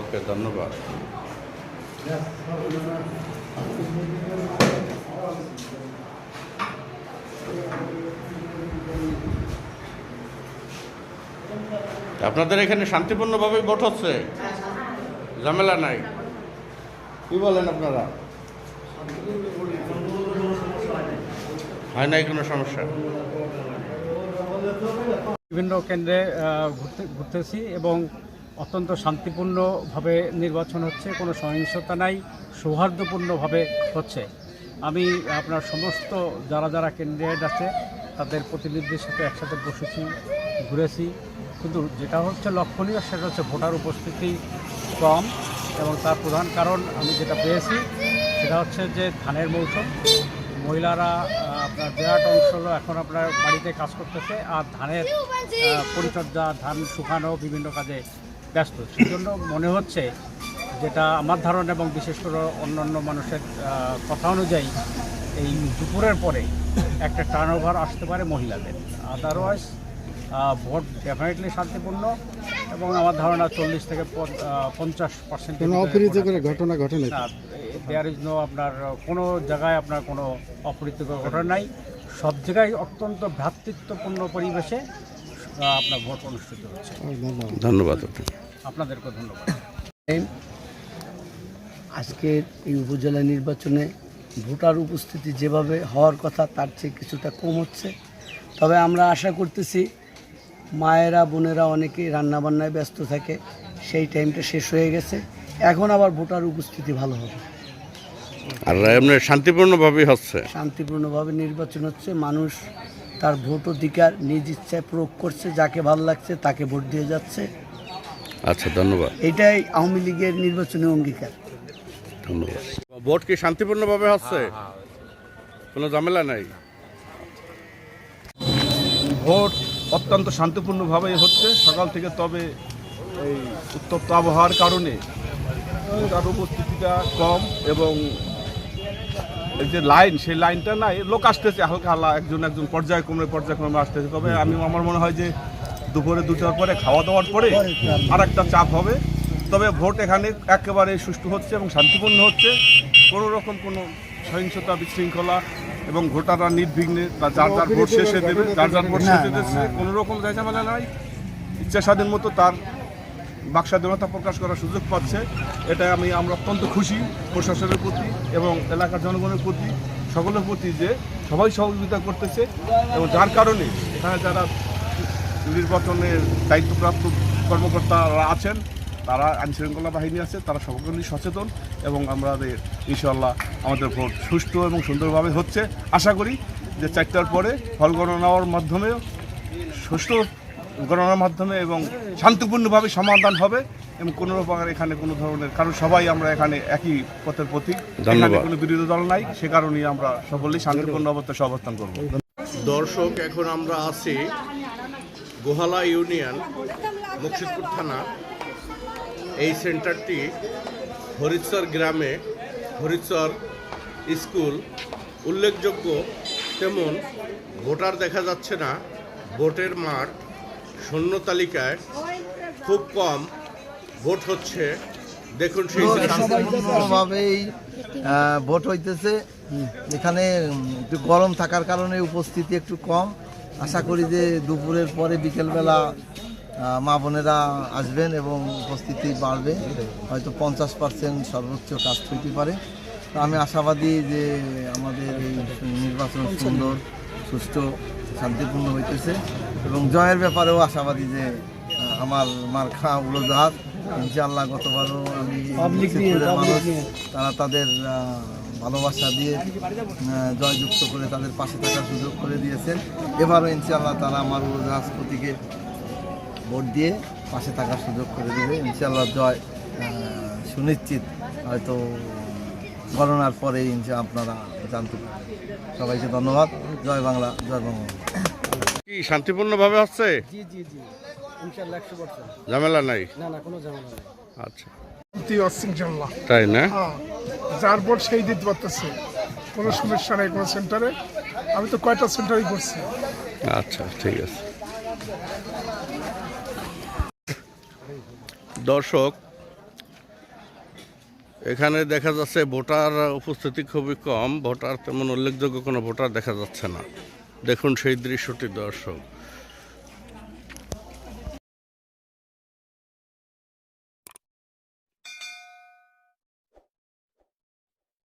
ওকে ধন্যবাদ। আপনাদের এখানে শান্তিপূর্ণভাবে ভোট হচ্ছে? ঝামেলা নাই। কি বলেন আপনারা? হয় নাই কোনো সমস্যা? বিভিন্ন কেন্দ্রে ঘুরতে, ঘুরতেছি এবং অত্যন্ত শান্তিপূর্ণভাবে নির্বাচন হচ্ছে, কোনো সহিংসতা নাই, সৌহার্দ্যপূর্ণভাবে হচ্ছে। আমি আপনার সমস্ত যারা যারা ক্যান্ডিডেট আছে, তাদের প্রতিনিধিদের সাথে একসাথে বসেছি, ঘুরেছি। কিন্তু যেটা হচ্ছে লক্ষণীয়, সেটা হচ্ছে ভোটার উপস্থিতি কম এবং তার প্রধান কারণ আমি যেটা পেয়েছি, সেটা হচ্ছে যে ধানের মৌসুম। মহিলারা আপনার বিরাট অংশ এখন আপনার বাড়িতে কাজ করতেছে, আর ধানের পরিচর্যা, ধান শুকানো বিভিন্ন কাজে ব্যস্ত। সেই জন্য মনে হচ্ছে যেটা আমার ধারণা এবং বিশেষ করে অন্যান্য মানুষের কথা অনুযায়ী এই দুপুরের পরে একটা টার্ন ওভার আসতে পারে মহিলাদের। আদারওয়াইজ ভোট ডেফিনেটলি শান্তিপূর্ণ এবং আমার ধারণা চল্লিশ থেকে পঞ্চাশ পার্সেন্ট ঘটনা ঘটে নাই দেয়ার ইজ নো আপনার কোনো জায়গায় আপনার কোনো অপ্রীতিকর ঘটনা নাই। সব জায়গায় অত্যন্ত ভ্রাতৃত্বপূর্ণ পরিবেশে আপনার ভোট অনুষ্ঠিত হচ্ছে। ধন্যবাদ। ধন্যবাদ আপনাদেরকে ধন্যবাদ। আজকের এই উপজেলা নির্বাচনে ভোটার উপস্থিতি যেভাবে হওয়ার কথা তার চেয়ে কিছুটা কম হচ্ছে। তবে আমরা আশা করতেছি মায়েরা বোনেরা অনেকে রান্নাবান্নায় ব্যস্ত থাকে সেই টাইমটা শেষ হয়ে গেছে। এখন আবার ভোটার উপস্থিতি ভালো হবে। আর এমনি শান্তিপূর্ণভাবে হচ্ছে। শান্তিপূর্ণভাবে নির্বাচন হচ্ছে। মানুষ তার ভোট অধিকার নিজ ইচ্ছায় প্রয়োগ করছে যাকে ভালো লাগছে তাকে ভোট দিয়ে যাচ্ছে। আচ্ছা ধন্যবাদ। এটাই আওয়ামী লীগের নির্বাচনী অঙ্গীকার। ধন্যবাদ। ভোট কি শান্তিপূর্ণভাবে হচ্ছে? কোনো ঝামেলা নাই? ভোট অত্যন্ত শান্তিপূর্ণভাবেই হচ্ছে সকাল থেকে তবে এই উত্তপ্ত আবহাওয়ার কারণে। ভোটার উপস্থিতিটা কম এবং যে লাইন সেই লাইনটা নাই লোক আসতেছে হালকা হালকা একজন একজন পর্যায়ক্রমে পর্যায়ক্রমে আসতেছে। তবে আমি আমার মনে হয় যে দুপুরে দুটার পরে খাওয়া দাওয়ার পরে আর একটা চাপ হবে। তবে ভোট এখানে একেবারে সুষ্ঠু হচ্ছে এবং শান্তিপূর্ণ হচ্ছে। কোনো রকম কোনো সহিংসতা বিশৃঙ্খলা এবং ভোটাররা নির্বিঘ্নে বা যার যার ভোট শেষে দেবে যার যার ভোট শেষে দেবে কোনো রকম ঝামেলা নাই। ইচ্ছা স্বাধীন মতো তার বাক স্বাধীনতা প্রকাশ করার সুযোগ পাচ্ছে। এটা আমি, আমরা অত্যন্ত খুশি প্রশাসনের প্রতি এবং এলাকার জনগণের প্রতি, সকলের প্রতি যে সবাই সহযোগিতা করতেছে এবং যার কারণে এখানে যারা নির্বাচনের দায়িত্বপ্রাপ্ত কর্মকর্তারা আছেন, তারা আইনশৃঙ্খলা বাহিনী আছে, তারা সকলেই সচেতন এবং আমাদের ইনশাল্লাহ আমাদের ভোট সুষ্ঠু এবং সুন্দরভাবে হচ্ছে। আশা করি যে চারটার পরে ফল গণনা নেওয়ার মাধ্যমে সুষ্ঠু গণনার মাধ্যমে এবং শান্তিপূর্ণভাবে সমাধান হবে এবং কোনো প্রকার এখানে কোনো ধরনের কারণ সবাই আমরা এখানে একই পথের প্রতীক। এখানে কোনো বিরোধী দল নাই সে কারণেই আমরা সকলেই শান্তিপূর্ণ অবস্থায় অবস্থান করব। দর্শক এখন আমরা আছি গোহালা ইউনিয়ন মুর্শিদপুর থানা। এই সেন্টারটি হরিৎসর গ্রামে হরিৎসর স্কুল। উল্লেখযোগ্য তেমন ভোটার দেখা যাচ্ছে না ভোটের মাঠ। শূন্য তালিকায় খুব কম ভোট হচ্ছে। দেখুন সেই ভোট হইতেছে। এখানে একটু গরম থাকার কারণে উপস্থিতি একটু কম। আশা করি যে দুপুরের পরে বিকেলবেলা মা বোনেরা আসবেন এবং উপস্থিতি বাড়বে। হয়তো পঞ্চাশ পার্সেন্ট সর্বোচ্চ কাজ হইতে পারে। তো আমি আশাবাদী যে আমাদের এই নির্বাচন সুন্দর সুষ্ঠু শান্তিপূর্ণ হইতেছে এবং জয়ের ব্যাপারেও আশাবাদী যে আমার মার মার্খা উড়োজাহাজ ইনশাআল্লাহ গতবারও আমি মানুষ তারা তাদের ভালোবাসা দিয়ে জয়যুক্ত করে তাদের পাশে থাকার সুযোগ করে দিয়েছেন। এবারও ইনশাআল্লাহ তারা আমার উড়োজাহাজ প্রতীকে ভোট দিয়ে পাশে থাকার সুযোগ করে দেবে। ইনশাআল্লাহ জয় সুনিশ্চিত হয়তো গণনার পরে ইনশা আপনারা জানতে পারবেন। সবাইকে ধন্যবাদ। জয় বাংলা জয় বঙ্গবন্ধু। কি শান্তিপূর্ণভাবে হচ্ছে জি জি জি। একশো পার্সেন্ট ঝামেলা নাই? না না কোনো ঝামেলা নেই। আচ্ছা। শান্তি হচ্ছে তাই না? হ্যাঁ যার ভোট সেই দিতে পারতেছে। কোনো সমস্যা নেই কোনো সেন্টারে। আমি তো কয়টা সেন্টারই করছি আচ্ছা ঠিক আছে। দর্শক এখানে দেখা যাচ্ছে ভোটার উপস্থিতি খুবই কম। ভোটার তেমন উল্লেখযোগ্য কোনো ভোটার দেখা যাচ্ছে না। দেখুন সেই দৃশ্যটি, দর্শক।